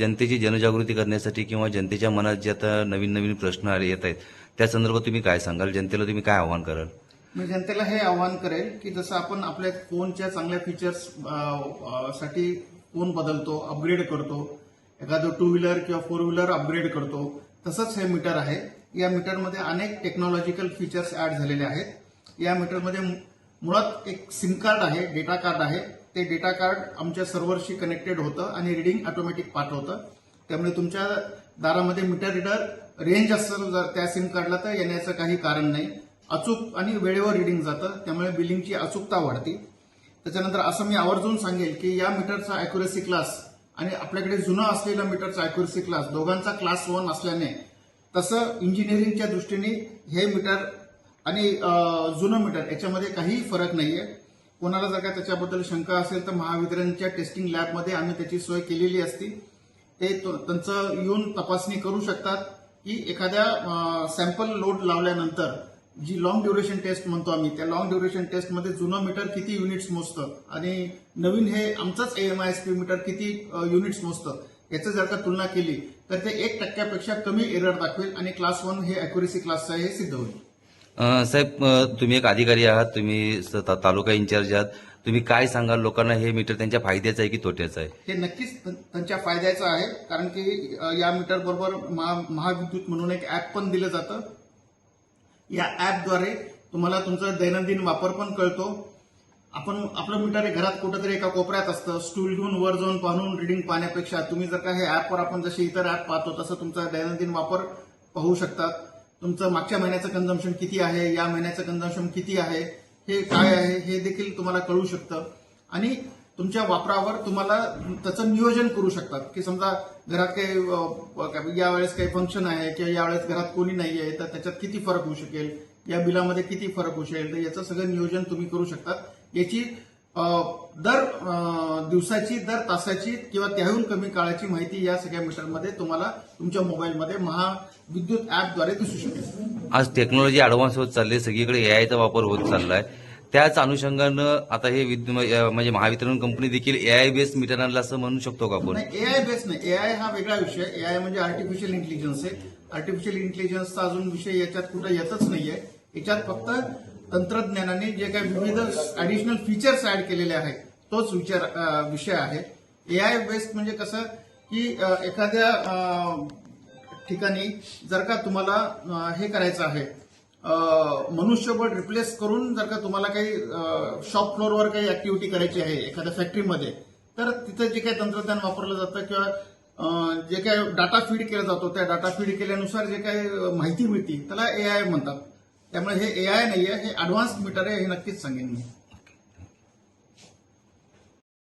जनतेची जनजागृती करण्यासाठी किंवा जनतेच्या मनात जे आता नवीन नवीन प्रश्न आले येत आहेत त्या संदर्भात तुम्ही काय सांगाल? जनतेला तुम्ही काय आव्हान कराल? मी जनतेला हे आवाहन करेल की जसं आपण आपल्या फोनच्या चांगल्या फीचर्ससाठी फोन बदलतो अपग्रेड करतो एखादं टू व्हीलर किंवा फोर व्हीलर अपग्रेड करतो तसंच हे मीटर आहे. या मीटरमध्ये अनेक टेक्नॉलॉजिकल फीचर्स ऍड झालेले आहेत. या मीटरमध्ये मु- मुळात एक सिम कार्ड आहे डेटा कार्ड आहे. ते डेटा कार्ड आमच्या सर्व्हरशी कनेक्टेड होतं आणि रिडिंग ऑटोमॅटिक पाठवतं. त्यामुळे तुमच्या दारामध्ये मीटर रिडर रेंज असेल जर त्या सिम कार्डला तर येण्याचं काही कारण नाही. अचूक आणि वेळेवर रिडिंग जातं त्यामुळे बिलिंगची अचूकता वाढते. त्याच्यानंतर असं मी आवर्जून सांगेल की या मीटरचा अॅक्युरेसी क्लास आणि आपल्याकडे जुनं असलेला मीटरचा अॅक्युरेसी क्लास दोघांचा क्लास वन असल्याने तसं इंजिनिअरिंगच्या दृष्टीने हे मीटर आणि जुनं मीटर याच्यामध्ये काहीही फरक नाहीये. कोणाला जर का त्याच्याबद्दल शंका असेल तर महावितरणच्या टेस्टिंग लॅबमध्ये आम्ही त्याची सोय केलेली असती. ते त्यांचं येऊन तपासणी करू शकतात की एखाद्या सॅम्पल लोड लावल्यानंतर जी लॉंग ड्युरेशन टेस्ट म्हणतो आम्ही त्या लॉंग ड्युरेशन टेस्टमध्ये जुनं मीटर किती युनिट्स मोजतं आणि नवीन हे आमचंच एएमआयएसपी मीटर किती युनिट्स मोजतं याचं जर का तुलना केली तर ते एक टक्क्यापेक्षा कमी एरर दाखवेल आणि क्लास वन हे अॅक्युरेसी क्लासचं हे सिद्ध होईल. साहेब तुम्ही एक अधिकारी आहात तुम्ही स- तालुका इन्चार्ज आहात. तुम्ही काय सांगाल लोकांना? हे मीटर त्यांच्या फायद्याचं आहे की तोट्याचं आहे? हे नक्कीच त्यांच्या फायद्याचं आहे. कारण की या मीटर बरोबर महा- महाविद्युत म्हणून एक ऍप पण दिलं जातं. या ऍपद्वारे तुम्हाला तुमचा दैनंदिन वापर पण कळतो. आपण आपलं मीटर हे घरात कुठेतरी एका कोपऱ्यात असतं. स्टूल घेऊन वर जाऊन पाहून रिडिंग पाहण्यापेक्षा तुम्ही जर का हे ऍपवर आपण जसे इतर ऍप पाहतो तसं तुमचा दैनंदिन वापर पाहू शकतात. तुमचं मागच्या महिन्याचं कन्झम्पन किती आहे? या महिन्याचं कन्झम्पन किती आहे? हे काय आहे? हे देखील तुम्हाला कळू शकतं. आणि तुमच्या वापरावर तुम्हाला त्याचं नियोजन करू शकतात. की समजा घरात काही यावेळेस काही फंक्शन आहे किंवा यावेळेस घरात कोणी नाही आहे तर त्याच्यात किती फरक होऊ शकेल? या बिलामध्ये किती फरक होऊ शकेल? तर याचं सगळं नियोजन तुम्ही करू शकतात. याची दर दिवसाची दर तासाची किंवा त्याहून कमी काळाची माहिती या सगळ्या मीटरमध्ये तुम्हाला तुमच्या मोबाईलमध्ये महाविद्युत ऍपद्वारे दिसू शकेल. आज टेक्नॉलॉजी ऍडव्हान्स होत चालली आहे सगळीकडे एआयचा वापर होत चाललाय. त्याच अनुषंगानं आता हे म्हणजे महावितरण कंपनी देखील एआय बेस्ड मीटर आणलं असं म्हणू शकतो का आपण? एआय बेस नाही. एआय हा वेगळा विषय. एआय म्हणजे आर्टिफिशियल इंटेलिजन्स आहे. आर्टिफिशियल इंटेलिजन्सचा अजून विषय याच्यात कुठं येतच नाहीये. याच्यात फक्त तंत्रज्ञानाने जे काही विविध ऍडिशनल फीचर्स ऍड केलेले आहेत तोच विचार विषय आहे. एआय बेस्ड म्हणजे कसं की एखाद्या ठिकाणी जर का तुम्हाला हे करायचं आहे मनुष्यबळ रिप्लेस करून जर का तुम्हाला काही शॉप फ्लोअरवर काही ऍक्टिव्हिटी करायची आहे एखाद्या फॅक्टरीमध्ये तर तिथं जे काही तंत्रज्ञान वापरलं जातं किंवा जे काही डाटा फीड केला जातो त्या डाटा फीड केल्यानुसार जे काही माहिती मिळते त्याला एआय म्हणतात. त्यामुळे हे ए आय नाही आहे हे ॲडव्हान्स मीटर आहे हे नक्कीच सांगेन मी.